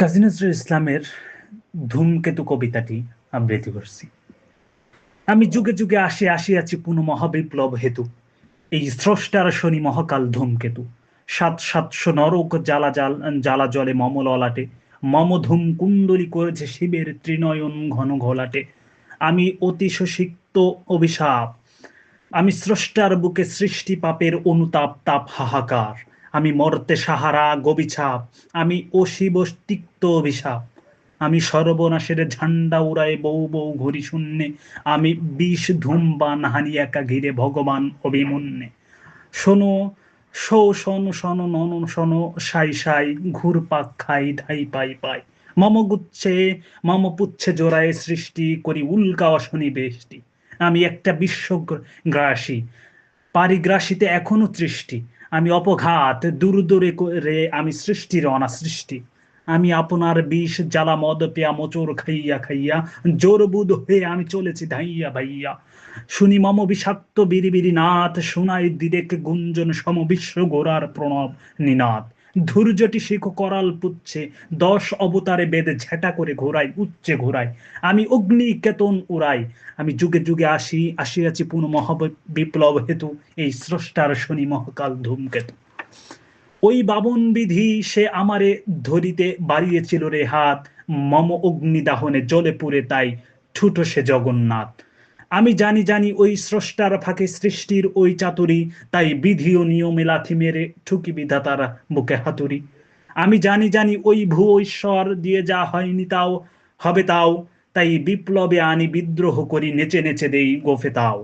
কাজী নজরুল ইসলামের ধূমকেতু কবিতাটি আবৃত্তি করছি। আমি যুগে যুগে আসি আসিয়াছি পুনঃ মহাবিপ্লব হেতু। এই স্রষ্টার শনি মহাকাল ধূমকেতু। সাত সাতশো নরক জ্বালা জাল জ্বালা জলে মম ললাটে। মম ধূম কুণ্ডলি করেছে শিবের ত্রিনয়ন ঘন ঘোলাটে। আমি অতিশ সিক্ত অভিশাপ। আমি স্রষ্টার বুকে সৃষ্টি পাপের অনুতাপ, তাপ হাহাকার। আমি মর্তে সাহারা গবিছাপ আমি অশিব তিক্ত অভিশাপ। আমি সর্বনাশের ঝান্ডা উড়ায় বউ বউ ঘড়ি শূন্যে, আমি বিষ ধূমবান একা ঘিরে ভগবান অভিমন্যে। শোনো, শো, শোন, শোনো, নন, শোনো, সাই সাই ঘুর পাক খাই ঢাই পাই পাই। মম গুচ্ছে, মম পুচ্ছে জোড়ায় সৃষ্টি করি উল্কা অশনি বেষ্টি। আমি একটা বিশ্ব বিশ্বগ্রাসী পারিগ্রাসীতে এখনও তৃষ্টি। আমি অপঘাত দূর দূরে রে আমি সৃষ্টির অনাসৃষ্টি। আমি আপনার বিষ, জ্বালা, মদ, পেয়া, মোচর খাইয়া খাইয়া, জোর বুধ হয়ে আমি চলেছি ধাইয়া ভাইয়া। শুনি মম বিষাক্ত বিড়ি বিড়ি নাথ, শোনাই দিদেক গুঞ্জন সম বিশ্ব গোড়ার প্রণব নিনাদ ধৈর্যটি শিখ করাল পুচ্ছে, দশ অবতারে বেদে ঝেটা করে ঘোরাই উচ্চে ঘোরাই আমি অগ্নি কেতন উড়াই, আমি যুগে যুগে আসি, আসিয়াছি পুনঃ মহা বিপ্লব হেতু, এই স্রষ্টার শনি মহাকাল ধূমকেতু। ওই বাবন বিধি সে আমারে ধরিতে বাড়িয়েছিল রে হাত, মম অগ্নি দাহনে জলে পুরে তাই ঠুটো সে জগন্নাথ। আমি জানি জানি ওই স্রষ্টার ফাঁকে সৃষ্টির ওই চাতুরি, তাই বিধি ও নিয়মে লাথি মেরে ঠুকি বিধাতার বুকে হাতুরি আমি জানি জানি ওই ভূ ঈশ্বর দিয়ে যা হয়নি তাও, হবে তাও, তাই বিপ্লবে আনি বিদ্রোহ করি নেচে নেচে দেই গোফে তাও।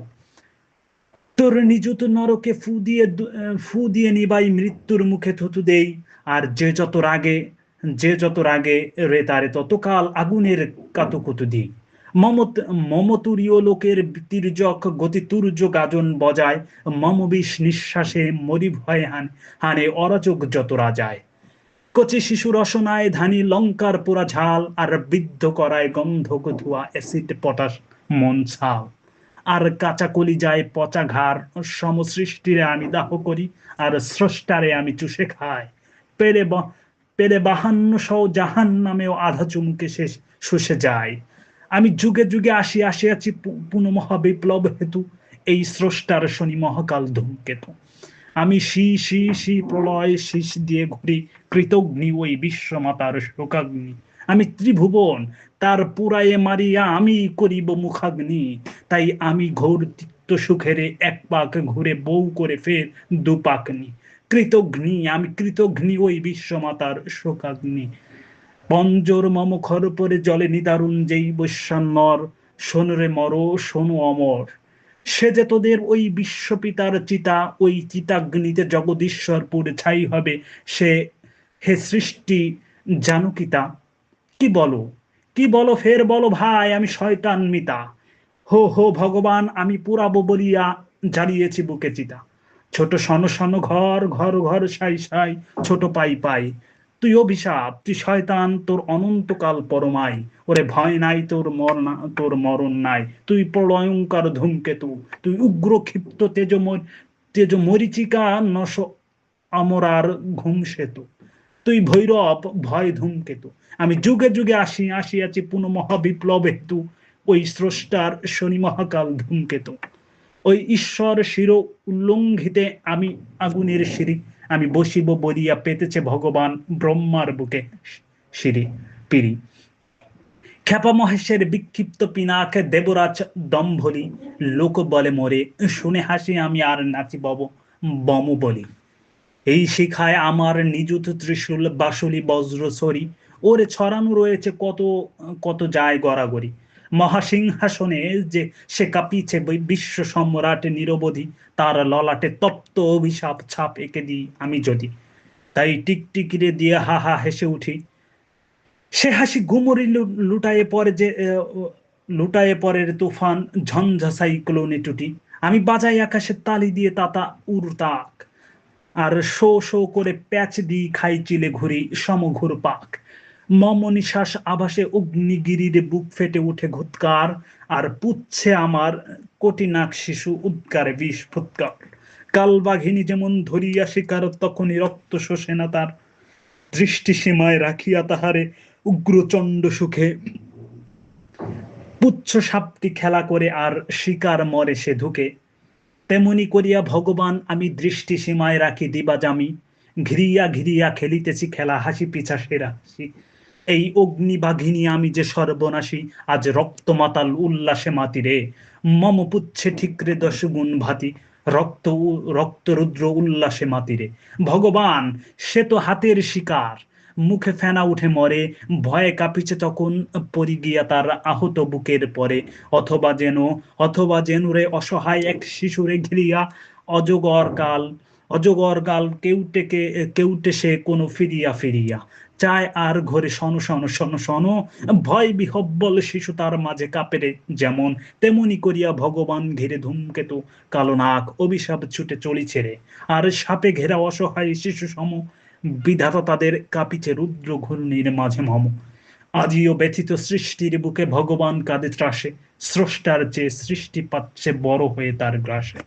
তোর নিযুত নরকে ফু দিয়ে ফু দিয়ে নিবাই মৃত্যুর মুখে থুতু দেই, আর যে যত রাগে, যে যত রাগে রে তারে ততকাল আগুনের কাতুকুতু দিই। মমত মমতুরীয় লোকের তির্যক গাজন বজায় মমবিষ নিঃশ্বাসে মরি ভয় হান হানে কচি শিশু রসনায় ধানি লঙ্কার পোড়া ঝাল, আর বিদ্ধ করায় গন্ধক ধোয়া অ্যাসিড পটাশ মন ছাল। আর কাঁচা কলি যায় পচা ঘাড়, সমসৃষ্টিরে আমি দাহ করি, আর স্রষ্টারে আমি চুষে খাই। পেরে পেরে বাহান্ন সহ জাহান নামেও আধা চুমকে শেষ শুষে যায়। আমি যুগে যুগে আসি আসিয়াছি পুনঃ মহাবিপ্লব হেতু, এই স্রষ্টার শনি মহাকাল ধূমকেতু। আমি শি শি শি প্রলয় শীষ দিয়ে ঘুরি কৃতগ্নি ওই বিশ্বমাতার শোকাগ্নি। আমি ত্রিভুবন, তার পুরায়ে মারিয়া আমি করিব মুখাগ্নি। তাই আমি ঘোর তিক্ত সুখেরে এক পাক ঘুরে বউ করে ফের দুপাকনি। কৃতঘ্নি, আমি কৃতঘ্নি ওই বিশ্বমাতার শোকাগ্নি। পঞ্জর মম খর পরে জলে নিদারুণ যেই বৈশ্বান্নর সোনরে মর সোনু অমর। সে যে তোদের ওই বিশ্বপিতার চিতা, ওই চিতাগ্নিতে জগদীশ্বর পুরে ছাই হবে, সে, হে সৃষ্টি জানুকিতা কি বলো? কি বলো ফের বলো ভাই, আমি শয়তান মিতা। হো হো, ভগবান, আমি পুরাবো বলিয়া জ্বালিয়েছি বুকে চিতা। ছোট সন সন ঘর ঘর ঘর সাই সাই, ছোট পাই পাই। তুই অভিশাপ, তুই শয়তান, তোর অনন্তকাল পরমাই ওরে ভয় নাই তোর মরনা তোর মরণ নাই। তুই প্রলয়ঙ্কার ধূমকেতু, তুই উগ্র ক্ষিপ্ত তেজ তেজ মরিচিকা, নশ আমরার ঘুম সেতু তুই ভৈরব, ভয় ধূমকেতু। আমি যুগে যুগে আসি, আসিয়াছি পুনঃ মহাবিপ্লব হেতু ওই স্রষ্টার শনি মহাকাল ধূমকেতু। ওই ঈশ্বর শির উল্লঙ্ঘিতে আমি আগুনের সিঁড়ি, আমি বসিব বলিয়া পেতেছে ভগবান ব্রহ্মার বুকে সিঁড়ি, পিড়ি। খেপা মহেশের বিক্ষিপ্ত পিনাকে দেবরাজ দম্ভলি, লোক বলে মরে, শুনে হাসি আমি আর নাচি বব বম বলি। এই শিখায় আমার নিযুত ত্রিশূল বাসুলি বজ্র সরি ওরে ছড়ানো রয়েছে কত কত যায় গড়াগড়ি। মহাসিংহাসনে যে সে কাঁপিছে বিশ্ব সম্রাটে নিরবধি, তার ললাটে তপ্ত অভিশাপ ছাপ এঁকে দিই আমি যদি। তাই টিকটিকিরে দিয়ে হা হা হেসে উঠি। সে হাসি গুমরি লুটায়ে পরে যে লুটায়ে পরের তুফান ঝঞ্ঝা সাইক্লোনে টুটি। আমি বাজাই আকাশে তালি দিয়ে তাতা উড়তাক আর শো শো করে প্যাচ দিই খাই চিলে ঘুরি সমঘুর পাক। মম নিশ্বাস আভাসে অগ্নিগিরিরে বুক ফেটে উঠে ঘুৎকার, আর পুচ্ছে আমার কটিনাক শিশু উদ্গারে বিষ ফুৎকার। কালবাঘিনী যেমন ধরিয়া শিকার, তখনই রক্ত শোষে না তার। দৃষ্টি সীমায় রাখিয়া তাহারে উগ্রচণ্ড সুখে। পুচ্ছ সাপটি খেলা করে আর শিকার মরে সে ধুকে। তেমনি করিয়া ভগবান, আমি দৃষ্টি সীমায় রাখি দিবা জামি ঘিরিয়া ঘিরিয়া খেলিতেছি খেলা, হাসি পিছা সেরা। এই অগ্নিবাঘিনী আমি যে সর্বনাশী, আজ রক্তমাতাল উল্লাসে মাতিরে মম পুচ্ছে ঠিকরে দশ গুণ ভাতি, রক্ত উ- রক্ত রুদ্র উল্লাসে মাতিরে ভগবান, সে তো হাতের শিকার। মুখে ফেনা উঠে মরে, ভয়ে কাঁপিছে তখন পরি গিয়া তার আহত বুকের পরে। অথবা যেন অথবা যেন রে অসহায় এক শিশুরে ঘিরিয়া অজগর কাল, অজগর গাল কেউটেকে, কেউটে সে কোনো ফিরিয়া ফিরিয়া। চায় আর ঘরে শন শন শন শন। ভয় বিহব্বল শিশু তার মাঝে কাপেরে যেমন তেমনি করিয়া ভগবান ঘিরে ধূমকেতু, কালো নাক, অভিশাপ ছুটে চলিছে রে। আর সাপে ঘেরা অসহায় শিশু সম বিধাতা তাদের কাঁপিছে রুদ্র ঘূর্ণির মাঝে মম। আজিও ব্যথিত সৃষ্টির বুকে ভগবান কাঁদে ত্রাসে। স্রষ্টার চেয়ে সৃষ্টি পাচ্ছে বড় হয়ে তার গ্রাসে।